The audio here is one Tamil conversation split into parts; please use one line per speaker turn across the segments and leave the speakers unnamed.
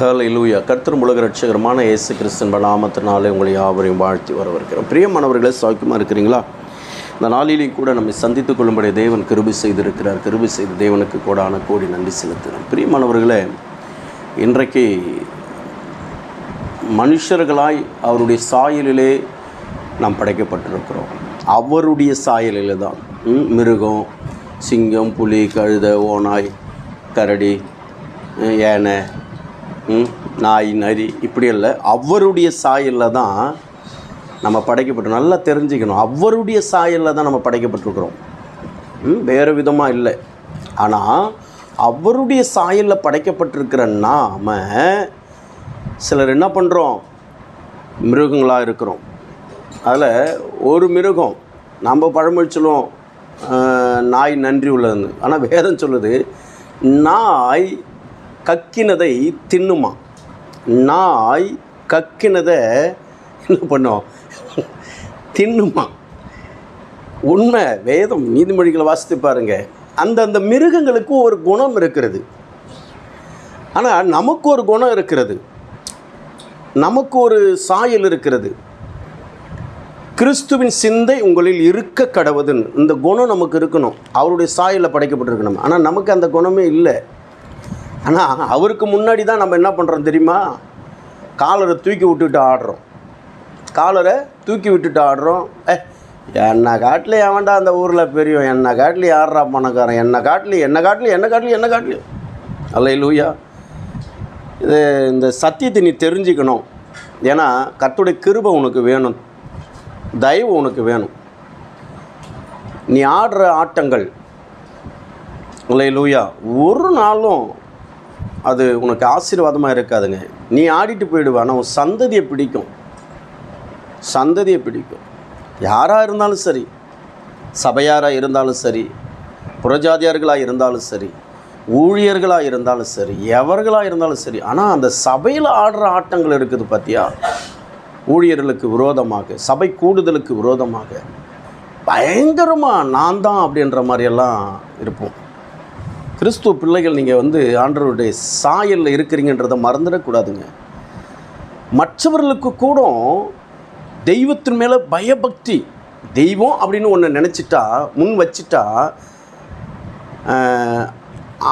ஹalleluya கர்த்தர் உலக ரட்சகரமான இயேசு கிறிஸ்தன் நாமத்தினாலே உங்களை யாவரையும் வாழ்த்தி வரவேற்கிறோம். பிரியமானவர்களே சௌக்கியமாக இருக்கிறீங்களா? இந்த நாளிலையும் கூட நம்மை சந்தித்துக் கொள்ளும்படி தேவன் கிருபி செய்திருக்கிறார். கிருபி செய்த தேவனுக்கு கூடான கோடி நன்றி செலுத்துகிறோம். பிரியமானவர்களே இன்றைக்கு மனுஷர்களாய் அவருடைய சாயலிலே நாம் படைக்கப்பட்டிருக்கிறோம். அவருடைய சாயலில் தான் மிருகம் சிங்கம் புலி கழுத ஓநாய் கரடி யானை நாய் நரி இப்படி இல்லை அவருடைய சாயலில் தான் நம்ம படைக்கப்பட்டு நல்லா தெரிஞ்சுக்கணும். அவருடைய சாயலில் தான் நம்ம படைக்கப்பட்டிருக்கிறோம். ம், வேறு விதமாக இல்லை. ஆனால் அவருடைய சாயலில் படைக்கப்பட்டிருக்கிற நாம சிலர் என்ன பண்ணுறோம் மிருகங்களாக இருக்கிறோம். அதில் ஒரு மிருகம் நம்ம பழமொழி சொல்லுவோம் நாய் நன்றி உள்ளதுன்னு. ஆனால் வேதம் சொல்லுது நாய் கக்கினதை தின்னுமா? நாய் கக்கினதை என்ன பண்ணும்? தின்னுமா? உண்மை வேதம் நீதிமொழிகளை வாசித்து பாருங்க. அந்தந்த மிருகங்களுக்கு ஒரு குணம் இருக்கிறது. ஆனால் நமக்கு ஒரு குணம் இருக்கிறது. நமக்கு ஒரு சாயல் இருக்கிறது. கிறிஸ்துவின் சிந்தை உங்களில் இருக்க கடவுதுன்னு. இந்த குணம் நமக்கு இருக்கணும். அவருடைய சாயலில் படைக்கப்பட்டிருக்கணும். ஆனால் நமக்கு அந்த குணமே இல்லை. ஆனால் அவருக்கு முன்னாடி தான் நம்ம என்ன பண்ணுறோம் தெரியுமா? காலரை தூக்கி விட்டுட்டு ஆடுறோம். காலரை தூக்கி விட்டுட்டு ஆடுறோம். ஏ என்னை காட்டில் எவன்டா அந்த ஊரில் பெரியும் என்னை காட்டில் யாரா பணக்காரன்? என்னை காட்டில் என்னை காட்டில் என்ன காட்டில் என்னை காட்டில். அல்ல லூயா இது இந்த சத்தியத்தை நீ தெரிஞ்சுக்கணும். ஏன்னா கத்துடைய கிருபை உனக்கு வேணும். தயவு உனக்கு வேணும். நீ ஆடுற ஆட்டங்கள் இல்லை லூயா ஒரு நாளும் அது உனக்கு ஆசீர்வாதமாக இருக்காதுங்க. நீ ஆடிட்டு போயிடுவ ஆனால் உன் சந்ததியை பிடிக்கும். சந்ததியை பிடிக்கும். யாராக இருந்தாலும் சரி சபையாராக இருந்தாலும் சரி புறஜாதியார்களாக இருந்தாலும் சரி ஊழியர்களாக இருந்தாலும் சரி எவர்களாக இருந்தாலும் சரி ஆனால் அந்த சபையில் ஆடுற ஆட்டங்கள் இருக்குது பார்த்தியா ஊழியர்களுக்கு விரோதமாக சபை கூடுதலுக்கு விரோதமாக பயங்கரமாக நான் தான் அப்படின்ற மாதிரியெல்லாம் இருப்போம். கிறிஸ்துவ பிள்ளைகள் நீங்கள் வந்து ஆண்டவருடைய சாயலில் இருக்கிறீங்கன்றதை மறந்துடக்கூடாதுங்க. மற்றவர்களுக்கு கூட தெய்வத்தின் மேலே பயபக்தி தெய்வம் அப்படின்னு ஒன்று நினச்சிட்டா முன் வச்சிட்டா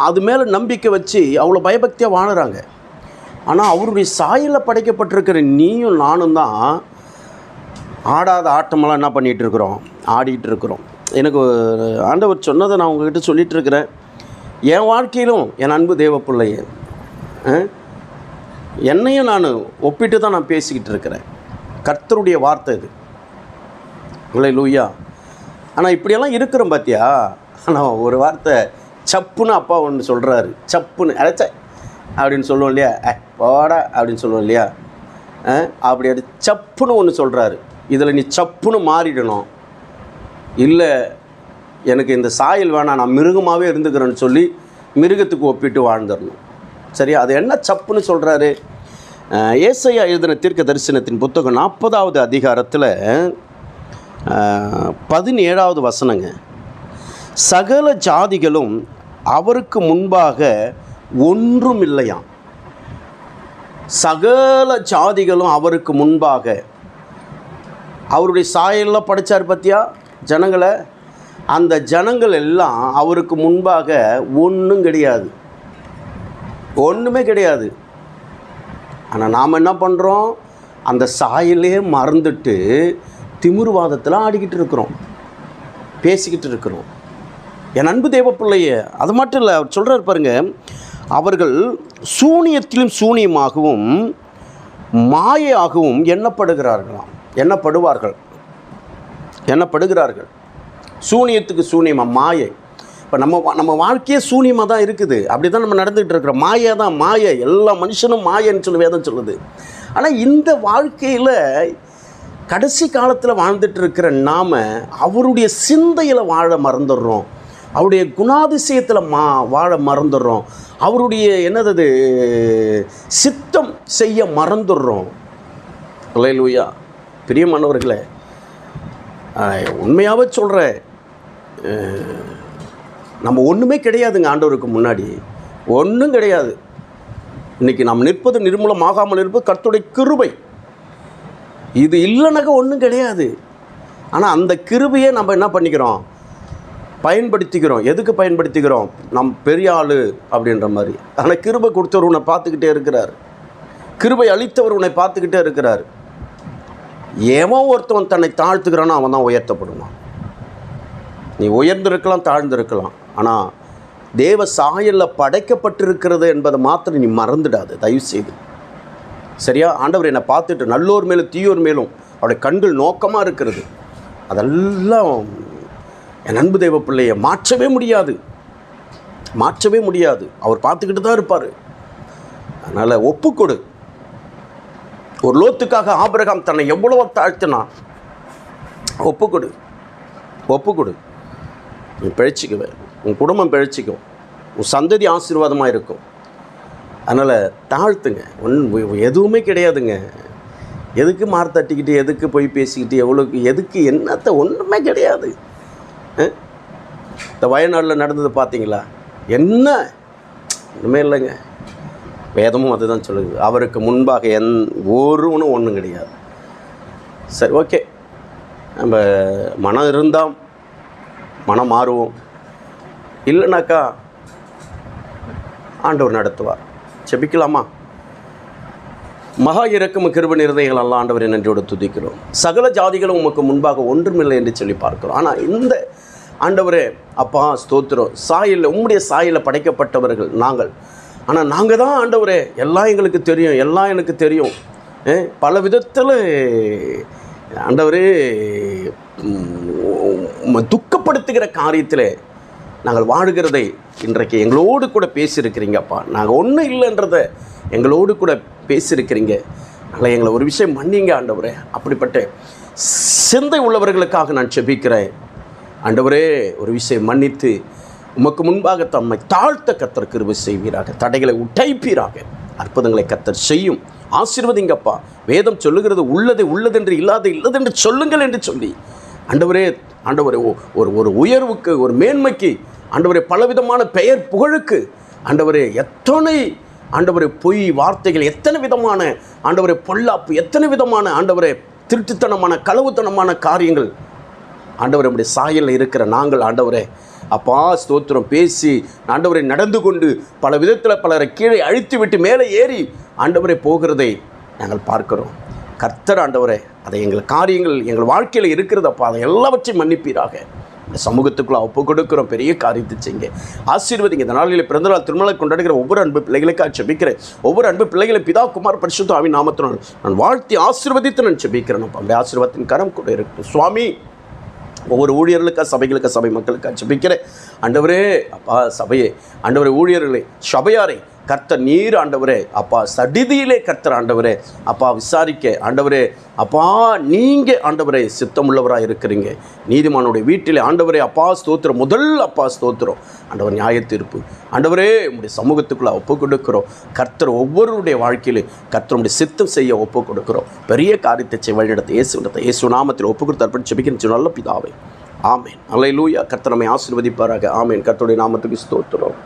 அது மேலே நம்பிக்கை வச்சு அவ்வளோ பயபக்தியாக வாழுறாங்க. ஆனால் அவருடைய சாயலில் படைக்கப்பட்டிருக்கிற நீயும் நானும் தான் ஆடாத ஆட்டமெல்லாம் என்ன பண்ணிகிட்டு இருக்கிறோம்? ஆடிக்கிட்டு இருக்கிறோம். எனக்கு ஆண்டவர் சொன்னதை நான் உங்ககிட்ட சொல்லிகிட்டு இருக்கிறேன். என் வாழ்க்கையிலும் என் அன்பு தேவ பிள்ளையே என்னையும் நான் ஒப்பிட்டு தான் நான் பேசிக்கிட்டு இருக்கிறேன். கர்த்தருடைய வார்த்தை இது. இல்லை லூயா ஆனால் இப்படியெல்லாம் இருக்கிறோம் பார்த்தியா ஆனால் ஒரு வார்த்தை சப்புன்னு அப்பா ஒன்று சொல்கிறாரு சப்புன்னு அடைச்ச அப்படின்னு சொல்லுவோம் இல்லையா? ஏ போடா அப்படின்னு சொல்லுவோம் இல்லையா? அப்படி அது சப்புன்னு ஒன்று சொல்கிறாரு இதில் நீ சப்புன்னு மாறிடணும். இல்லை எனக்கு இந்த சாயல் வேணாம் நான் மிருகமாகவே இருந்துக்கிறேன்னு சொல்லி மிருகத்துக்கு ஒப்பிட்டு வாழ்ந்துடணும். சரியா? அது என்ன சப்புன்னு சொல்கிறாரு ஏசையா எழுதின தீர்க்க தரிசனத்தின் புத்தகம் நாற்பதாவது அதிகாரத்தில் பதினேழாவது வசனங்க. சகல ஜாதிகளும் அவருக்கு முன்பாக ஒன்றும் இல்லையாம் சகல ஜாதிகளும் அவருக்கு முன்பாக. அவருடைய சாயலில் படைச்சார் பார்த்தியா ஜனங்களை? அந்த ஜனங்கள் எல்லாம் அவருக்கு முன்பாக ஒன்றும் கிடையாது. ஒன்றுமே கிடையாது. ஆனால் நாம் என்ன பண்ணுறோம் அந்த சாயலே மறந்துட்டு திமிர்வாதத்தில் ஆடிக்கிட்டு இருக்கிறோம். பேசிக்கிட்டு இருக்கிறோம். என் அன்பு தேவ பிள்ளைய அது மட்டும் இல்லை அவர் சொல்கிறார் பாருங்க அவர்கள் சூனியத்திலும் சூனியமாகவும் மாயையாகவும் எண்ணப்படுகிறார்களாம். எண்ணப்படுவார்கள். எண்ணப்படுகிறார்கள். சூனியத்துக்கு சூனியமாக மாயை. இப்போ நம்ம வா- நம்ம வாழ்க்கையே சூனியமாக தான் இருக்குது. அப்படி தான் நம்ம நடந்துகிட்டு இருக்கிறோம். மாயை தான் மாயை. எல்லா மனுஷனும் மாயன்னு சொல்லி வேதம் சொல்லுது. ஆனால் இந்த வாழ்க்கையில் கடைசி காலத்தில் வாழ்ந்துட்டு இருக்கிற நாம் அவருடைய சிந்தையில் வாழ மறந்துடுறோம். அவருடைய குணாதிசயத்தில் மா வாழ மறந்துடுறோம். அவருடைய என்னது சித்தம் செய்ய மறந்துடுறோம். லூயா பிரியமானவர்களே உண்மையாகவே சொல்கிறேன் நம்ம ஒன்றுமே கிடையாதுங்க ஆண்டவருக்கு முன்னாடி. ஒன்றும் கிடையாது. இன்னைக்கு நாம் நிற்பது நிர்மூலமாகாமல் இருப்பது கர்த்துடைய கிருபை. இது இல்லைனாக்க ஒன்றும் கிடையாது. ஆனால் அந்த கிருபையை நம்ம என்ன பண்ணிக்கிறோம்? பயன்படுத்திக்கிறோம். எதுக்கு பயன்படுத்திக்கிறோம்? நம் பெரிய ஆள் அப்படின்ற மாதிரி. ஆனால் கிருபை கொடுத்தவர் உன்னை பார்த்துக்கிட்டே இருக்கிறார். கிருபை அளித்தவர் உன்னை பார்த்துக்கிட்டே இருக்கிறார். எவன் ஒருத்தவன் தன்னை தாழ்த்துக்கிறானோ அவன் தான் உயர்த்தப்படுவான். நீ உயர்ந்திருக்கலாம் தாழ்ந்திருக்கலாம். ஆனால் தேவ சாயலில் படைக்கப்பட்டிருக்கிறது என்பதை மாத்திரம் நீ மறந்துடாது தயவு செய்து சரியா? ஆண்டவர் என்னை பார்த்துட்டு நல்லோர் மேலும் தீயோர் மேலும் அவருடைய கண்கள் நோக்கமாக இருக்கிறது. அதெல்லாம் என் அன்பு தெய்வ பிள்ளையை மாற்றவே முடியாது. மாற்றவே முடியாது. அவர் பார்த்துக்கிட்டு தான் இருப்பார். அதனால் ஒப்புக்கொடு. ஒரு லோத்துக்காக ஆபிரகாம் தன்னை எவ்வளவோ தாழ்த்தினான். ஒப்புக்கொடு. ஒப்புக்கொடு. நீ பிழைச்சிக்குவேன் உன் குடும்பம் பிழைச்சிக்கும். உன் சந்ததி ஆசீர்வாதமாக இருக்கும். அதனால் தாழ்த்துங்க. ஒன் எதுவுமே கிடையாதுங்க. எதுக்கு மார் தட்டிக்கிட்டு எதுக்கு போய் பேசிக்கிட்டு எவ்வளோக்கு எதுக்கு என்னத்த ஒன்றுமே கிடையாது. இந்த வயநாட்டில் நடந்தது பார்த்தீங்களா என்ன? ஒன்றுமே இல்லைங்க. வேதமும் அதுதான் சொல்லுது. அவருக்கு முன்பாக என் ஒருவனும் ஒன்றும் கிடையாது. சரி ஓகே. நம்ம மனம் இருந்தால் மனம் மாறுவோம் இல்லைனாக்கா ஆண்டவர் நடத்துவார். செபிக்கலாமா மகா இறக்கும் கிருப நிறதைகள் அல்ல ஆண்டவரை நன்றியோடு துதிக்கிறோம். சகல ஜாதிகளும் உமக்கு முன்பாக ஒன்றுமில்லை என்று சொல்லி பார்க்கிறோம். ஆனால் இந்த ஆண்டவரே அப்பா ஸ்தோத்திரம். சாயில் உம்முடைய சாயில் படைக்கப்பட்டவர்கள் நாங்கள். ஆனால் நாங்கள் தான் ஆண்டவரே எல்லாம் எங்களுக்கு தெரியும் எல்லாம் எனக்கு தெரியும். பல விதத்தில் ஆண்டவரே உம், துக்கப்படுத்துகிற காரியத்தில் நாங்கள் வாழுகிறதை இன்றைக்கு எங்களோடு கூட பேசியிருக்கிறீங்கப்பா நாங்கள் ஒன்றும் இல்லைன்றத எங்களோடு கூட பேசியிருக்கிறீங்க. அதனால் எங்களை ஒரு விஷயம் மன்னிங்க ஆண்டவரே. அப்படிப்பட்ட சிந்தை உள்ளவர்களுக்காக நான் செபிக்கிறேன். ஆண்டவரே ஒரு விஷயம் மன்னித்து உமக்கு முன்பாக தம்மை தாழ்த்த கத்தர் கிருபை செய்வீராக. தடைகளை உடைப்பீராக. அற்புதங்களை கத்தர் செய்யும். ஆசீர்வதிங்கப்பா. வேதம் சொல்லுகிறது உள்ளதை உள்ளதென்று இல்லாத இல்லதென்று சொல்லுங்கள் என்று சொல்லி ஆண்டவரே ஆண்டவரே ஒரு ஒரு உயர்வுக்கு ஒரு மேன்மைக்கு ஆண்டவரே பலவிதமான பெயர் புகழுக்கு ஆண்டவரே எத்தனை ஆண்டவரே பொய் வார்த்தைகள் எத்தனை விதமான ஆண்டவரே பொல்லாப்பு எத்தனை விதமான ஆண்டவரே திருட்டுத்தனமான களவுத்தனமான காரியங்கள் ஆண்டவர் நம்முடைய சாயலில் இருக்கிற நாங்கள் ஆண்டவரே அப்பா ஸ்தோத்திரம் பேசி ஆண்டவரை நடந்து கொண்டு பல விதத்தில் பலரை கீழே அழித்து விட்டு மேலே ஏறி ஆண்டவரை போகிறதை நாங்கள் பார்க்கிறோம். கர்த்தர் ஆண்டவரே அதை எங்கள் காரியங்கள் எங்கள் வாழ்க்கையில் இருக்கிறதப்பா அதை எல்லாவற்றையும் மன்னிப்பீராக. இந்த சமூகத்துக்குள்ளே ஒப்பு கொடுக்கிறோம். பெரிய காரியத்தை செய்யுங்க. ஆசீர்வதிங்க. இந்த நாளில் பிறந்தநாள் திருமலை கொண்டாடுகிற ஒவ்வொரு அன்பு பிள்ளைகளுக்காக செபிக்கிறேன் ஒவ்வொரு அன்பு பிள்ளைகளை பிதா குமார் பரிசுத்த ஆவி நாமத்தினால் நான் வாழ்த்தி ஆசீர்வதித்து நான் செபிக்கிறேன் அப்பா அந்த ஆசீர்வாதத்தின் கரம் கூட இருக்கட்டும் சுவாமி ஒவ்வொரு ஊழியர்களுக்காக சபைகளுக்காக சபை மக்களுக்காக ஜெபிக்கிறேன். ஆண்டவரே அப்பா சபையே. ஆண்டவரே ஊழியர்களே சபையாரை கர்த்தர் நீர் ஆண்டவரே. அப்பா சடிதியிலே கர்த்தர் ஆண்டவரே. அப்பா விசாரிக்க. ஆண்டவரே அப்பா நீங்கள் ஆண்டவரே சித்தமுள்ளவராக இருக்கிறீங்க. நீதிமானுடைய வீட்டிலே ஆண்டவரே அப்பா ஸ்தோத்திரம். முதல் அப்பா ஸ்தோத்திரம். ஆண்டவர் நியாய தீர்ப்பு. ஆண்டவரே உங்களுடைய சமூகத்துக்குள்ளே ஒப்பு கொடுக்கிறோம். கர்த்தர் ஒவ்வொருடைய வாழ்க்கையிலும் கர்த்தருடைய சித்தம் செய்ய ஒப்பு கொடுக்கிறோம். பெரிய காரியத்தை செய்ய வழிநடத்த இயேசு நடத்த இயேசு நாமத்தில் ஒப்பு கொடுத்து அர்ப்பணிச்சு செபிக்கிற நல்ல பிதாவே. ஆமேன். அலை லூயா நம்மை ஆசீர்வதிப்பாராக. ஆமேன். கர்த்தருடைய நாமத்துக்கு ஸ்தோத்திரம்.